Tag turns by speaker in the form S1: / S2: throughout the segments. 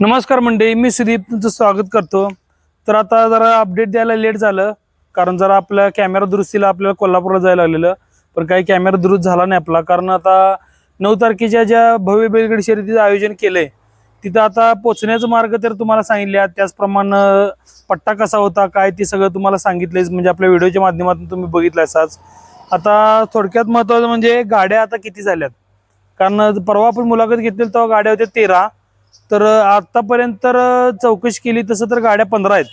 S1: नमस्कार मंडळी मी सुदीप तुमचं स्वागत करतो. तर आता जरा अपडेट द्यायला लेट झालं कारण जरा आपल्या कॅमेरा दुरुस्तीला आपल्याला कोल्हापूरला जायला लागलेलं. पण काही कॅमेरा दुरुस्त झाला नाही आपला कारण आता नऊ तारखेच्या ज्या भव्य बैलगड शर्यतीचं आयोजन केलंय तिथं आता पोचण्याचं मार्ग तर तुम्हाला सांगितले त्याचप्रमाणे पट्टा कसा होता काय ते सगळं तुम्हाला सांगितलंय म्हणजे आपल्या व्हिडिओच्या माध्यमातून तुम्ही बघितलं असाच. आता थोडक्यात महत्वाचं म्हणजे गाड्या आता किती झाल्यात. कारण परवा आपण मुलाखत घेतली तेव्हा गाड्या होत्या तेरा तर आतापर्यंत तर चौकशी केली तसं तर गाड्या पंधरा आहेत.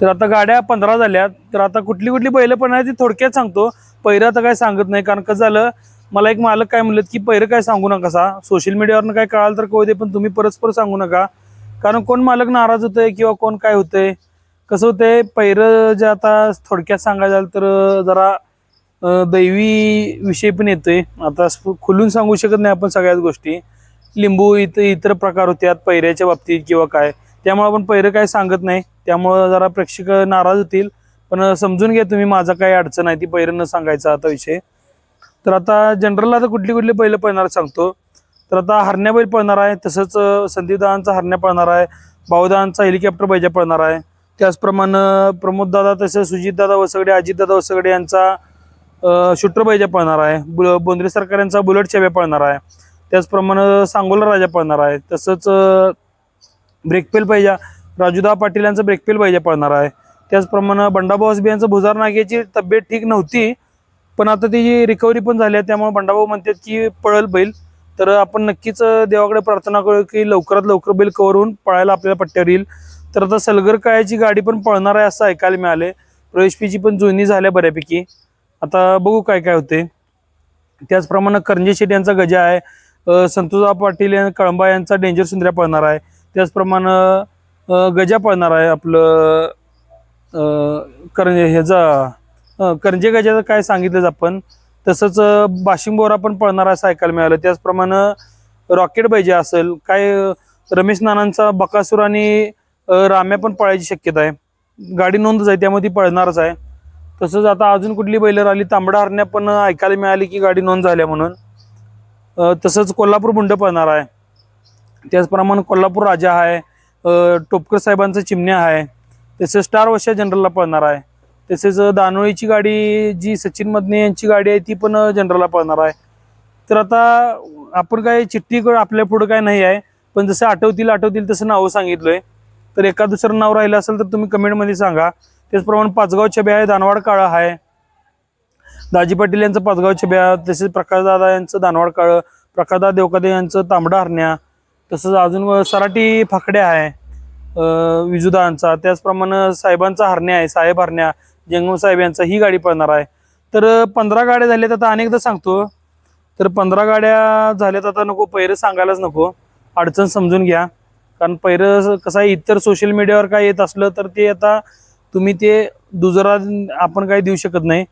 S1: तर आता गाड्या पंधरा झाल्या तर आता कुठली कुठली बैलं पण आहे ती थोडक्यात सांगतो. पहिरं आता काय सांगत नाही कारण कसं झालं मला एक मालक काय म्हणलं की पहिरं काय सांगू नका सा. सोशल मीडियावरनं काय कळालं तर कळू दे पण तुम्ही परस्पर सांगू नका. कारण कोण मालक नाराज होतंय किंवा कोण काय होतंय? कसं होतंय पहिरं जे आता थोडक्यात सांगायचं झालं तर जरा दैवी विषय पण येतोय. आता खुलून सांगू शकत नाही आपण सगळ्याच गोष्टी. लिंबू इतर इतर प्रकार होत्यात पैऱ्याच्या बाबतीत किंवा काय? त्यामुळे आपण पैरं काय सांगत नाही. त्यामुळं जरा प्रेक्षक नाराज होतील. पण समजून घ्या तुम्ही माझा काही अडचण आहे ती पैरं न सांगायचा आता विषय. तर आता जनरलला आता कुठली कुठली बैलं पळणार सांगतो. तर आता हरण्या बैल पळणार आहे तसंच अं, हरण्या पळणार आहे भाऊदादांचा हेलिकॉप्टर बैजा पळणार आहे. त्याचप्रमाणे प्रमोददादा तसंच सुजितदादा वसगडे अजितदादा वसगडे यांचा शूटर बैजा पळणार आहे. बुल बोंद्रे सरकार यांचा बुलेट चेव्या पळणार आहे. त्याचप्रमाणे सांगोला राजा पळणार आहे. तसंच ब्रेकपेल पाहिजे. राजूदा पाटील यांचं ब्रेकपेल पाहिजे पळणार आहे. त्याचप्रमाणे बंडाभाऊ असबी यांचं भुजार नागेची तब्येत ठीक नव्हती पण आता त्याची रिकव्हरी पण झाली आहे. त्यामुळे बंडाभाऊ म्हणतात की पळल बैल. तर आपण नक्कीच देवाकडे प्रार्थना करू की लवकरात लवकर बैल कव्हर होऊन पळायला आपल्याला पट्ट्यावर येईल. तर आता सलगर कायाची गाडी पण पळणार आहे असं ऐकायला मिळाले प्रवेश पीची पण जुनी झाल्या बऱ्यापैकी. आता बघू काय काय होते त्याचप्रमाणे करंजे शेट यांचा गजा आहे. संतोजा पाटील कळंबा यांचा डेंजर सुंदऱ्या पळणार आहे. त्याचप्रमाणे गजा पळणार आहे आपलं करंजे ह्याचा करंजे गजाचं काय सांगितलंच आपण. तसंच बाशिंबोरा बाशिंग बोरा पण पळणार आहे असं ऐकायला मिळालं त्याचप्रमाणे रॉकेट पाहिजे असेल काय रमेश नानांचा बकासूर आणि राम्या पण पळायची शक्यता आहे. गाडी नोंदच आहे त्यामध्ये ती पळणारच आहे. तसंच आता अजून कुठली बैलर आली तांबडा हरण्या पण ऐकायला मिळाली की गाडी नोंद झाल्या म्हणून. तसंच कोल्हापूर बुंड पळणार आहे. त्याचप्रमाणे कोल्हापूर राजा आहे. टोपकर साहेबांचं चिमण्या आहे. तसेच स्टार वर्षा जनरलला पळणार आहे. तसेच दानोळीची गाडी जी सचिन मदने यांची गाडी आहे ती पण जनरलला पळणार आहे. तर आता आपण काय चिठ्ठी आपल्या पुढं काय नाही आहे. पण जसं आठवतील आठवतील तसं नावं सांगितलंय. तर एका दुसरं नाव राहिलं असेल तर तुम्ही कमेंटमध्ये सांगा. त्याचप्रमाणे पाचगाव छबे आहे दानवाड काळा आहे. दाजी पाटील यांचं पाचगाव छब्या तसेच प्रकाशदादा यांचं दानवाड काळं प्रकाशदा देवकादे यांचं तांबडा हरण्या तसंच अजून सराटी फाकड्या आहे विजुदांचा. त्याचप्रमाणे साहेबांचा हरण्या आहे साहेब हरण्या जंगम साहेब यांचा ही गाडी पळणार आहे. तर पंधरा गाड्या झाल्यात आता अनेकदा सांगतो. तर पंधरा गाड्या झाल्यात आता नको पहिरं सांगायलाच नको. अडचण समजून घ्या. कारण पहिरं कसं आहे इतर सोशल मीडियावर काय येत असलं तर ते आता तुम्ही ते दुजरा आपण काही देऊ शकत नाही.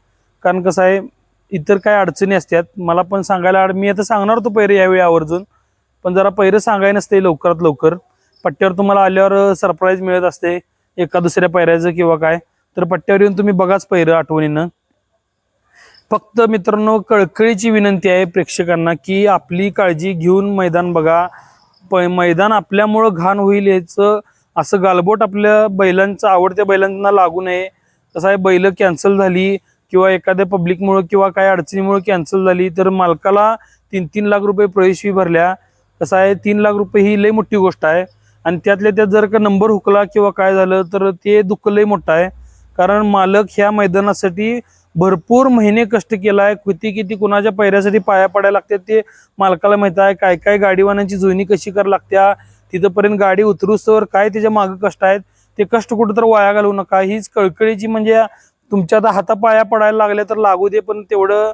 S1: कारण कसं आहे इतर काय अडचणी असतात मला पण सांगायला आड- मी आता सांगणार होतो पहिरे यावेळी आवर्जून पण जरा पैरं सांगाय नसते लवकरात लवकर. पट्ट्यावर तुम्हाला आल्यावर सरप्राईज मिळत असते एका दुसऱ्या पैऱ्याचं किंवा काय. तर पट्ट्यावर येऊन तुम्ही बघाच पहिरं आठवणीनं. फक्त मित्रांनो कळकळीची विनंती आहे प्रेक्षकांना की आपली काळजी घेऊन मैदान बघा. प मैदान आपल्यामुळं घाण होईल याचं असं गालबोट आपल्या बैलांचं आवडत्या बैलांना लागू नये. कसं आहे बैल कॅन्सल झाली किंवा एखाद्या पब्लिकमुळं किंवा काही अडचणीमुळे कॅन्सल झाली तर मालकाला तीन तीन लाख रुपये प्रवेश फी भरल्या. कसं आहे तीन लाख रुपये ही लई मोठी गोष्ट आहे. आणि त्यातल्या त्यात जर का नंबर हुकला किंवा काय झालं तर ते दुःख लई मोठं आहे. कारण मालक ह्या मैदानासाठी भरपूर महिने कष्ट केला आहे किती किती कुणाच्या पैऱ्यासाठी पाया पडायला लागतात ते मालकाला माहीत आहे. काय काय गाडीवानांची जुळणी कशी करावी लागत्या तिथंपर्यंत गाडी उतरूस्तवर काय त्याच्या मागं कष्ट आहेत ते कष्ट कुठं तर वाया घालवू नका. हीच कळकळीची म्हणजे तुमच्या आता हातापाया पडायला लागल्या तर लागू दे पण तेवढं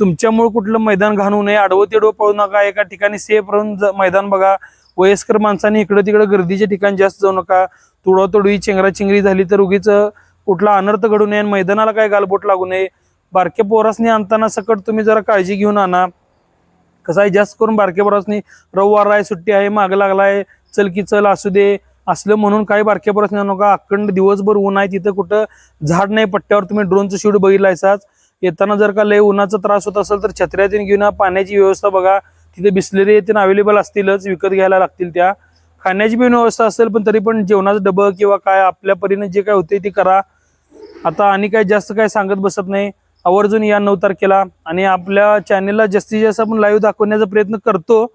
S1: तुमच्यामुळे कुठलं मैदान घाणू नये आडवं तिडवं पळू नका एका ठिकाणी सेफ राहून मैदान बघा. वयस्कर माणसांनी इकडं तिकडं गर्दीच्या ठिकाणी जास्त जाऊ नका. तुडवातुडवी चेंगराचिंगरी झाली तर उगीच कुठला अनर्थ घडू नये आणि मैदानाला काय गालबोट लागू नये. बारक्या पोरासनी आणताना सकट तुम्ही जरा काळजी घेऊन आणा. कसं आहे? जास्त करून बारक्या पोरासनी रविवार आहे सुट्टी आहे माग लागलाय चल की चल असू दे. असलं म्हणून काही बारक्या परत नका. अखंड दिवसभर ऊन आहे तिथं कुठं झाड नाही पट्ट्यावर तुम्ही ड्रोनचं शूट बघितलायसाच येताना जर का लय उन्हाचा त्रास होत असेल तर छत्र्यातून घेऊन पाण्याची व्यवस्था बघा. तिथे बिसलेरी येते अवेलेबल असतीलच विकत घ्यायला लागतील त्या. खाण्याची पण व्यवस्था असेल पण तरी पण जेवणाचं डबं किंवा काय आपल्या परीने जे काय होते ते करा. आता आणि काय जास्त काय सांगत बसत नाही. आवर्जून या नऊ तारखेला. आणि आपल्या चॅनेलला जास्तीत जास्त आपण लाईव्ह दाखवण्याचा प्रयत्न करतो.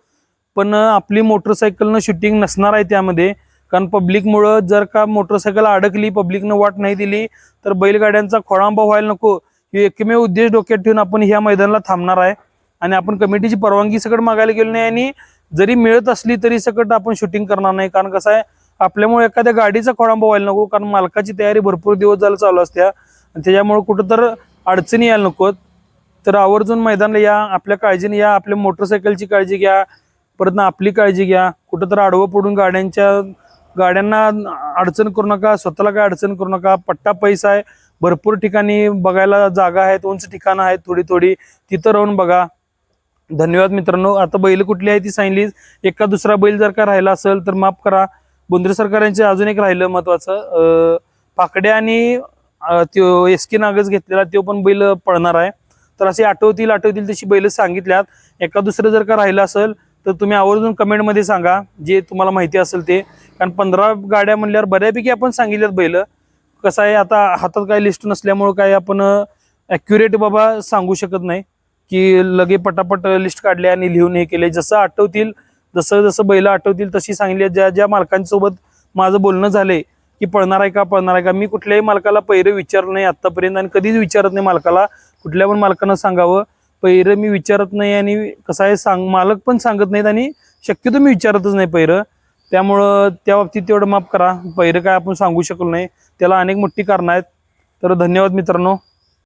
S1: पण आपली मोटरसायकलनं शूटिंग नसणार आहे त्यामध्ये. कारण पब्लिकमुळं जर का मोटरसायकल अडकली पब्लिकनं वाट नाही दिली तर बैलगाड्यांचा खोळांबा व्हायला नको. हे एकमेव उद्देश डोक्यात ठेवून आपण ह्या मैदानाला थांबणार आहे. आणि आपण कमिटीची परवानगी सकट मागायला गेलो नाही आणि जरी मिळत असली तरी सकट आपण शूटिंग करणार नाही. कारण कसं आहे आपल्यामुळे एखाद्या गाडीचा खोळांबा व्हायला नको कारण मालकाची तयारी भरपूर दिवस झाला चालू असत्या आणि त्याच्यामुळे कुठं तर अडचणी यायला नकोत तर आवर्जून मैदानाला या आपल्या काळजीने या आपल्या मोटरसायकलची काळजी घ्या. परत आपली काळजी घ्या. कुठं तर आडवं पडून गाड्यांच्या गाड्यांना अडचण करू नका स्वतःला काय अडचण करू नका. पट्टा पैसा आहे. भरपूर ठिकाणी बघायला जागा आहेत उंच ठिकाणं आहेत थोडी थोडी. तिथं राहून बघा. धन्यवाद मित्रांनो. आता बैल कुठली आहे ती सांगली. एका दुसरा बैल जर का राहिला असेल तर माफ करा. बोंद्रे सरकार यांचे अजून एक राहिलं महत्वाचं. अं, पाकड्या आणि त्यो एस के नागच घेतलेला तो पण बैल पळणार आहे. तर असे आठवतील आठवतील तशी बैल सांगितल्यात. एका दुसरं जर का राहिलं असेल तर तुम्ही आवर्जून कमेंटमध्ये सांगा जे तुम्हाला माहिती असेल ते. कारण पंधरा गाड्या म्हणल्यावर बऱ्यापैकी आपण सांगितल्यात बैल. कसं आहे आता हातात काही लिस्ट नसल्यामुळं काय आपण ॲक्युरेट बाबा सांगू शकत नाही. की लगे पटापट लिस्ट काढले आणि लिहून हे केले. जसं आठवतील जसं जसं बैल आठवतील तशी सांगितली ज्या ज्या मालकांसोबत माझं बोलणं झालंय की पळणार आहे का पळणार आहे का? मी कुठल्याही मालकाला पहिरं विचारलं नाही आत्तापर्यंत आणि कधीच विचारत नाही मालकाला. कुठल्या पण मालकानं सांगावं. पैरं मी विचारत नाही आणि कसं आहे सांग मालक पण सांगत नाहीत आणि शक्यतो मी विचारतच नाही पैरं. त्यामुळं त्या बाबतीत तेवढं माफ करा. पैरं काय आपण सांगू शकलो नाही. त्याला अनेक मोठी कारणं आहेत. तर धन्यवाद मित्रांनो.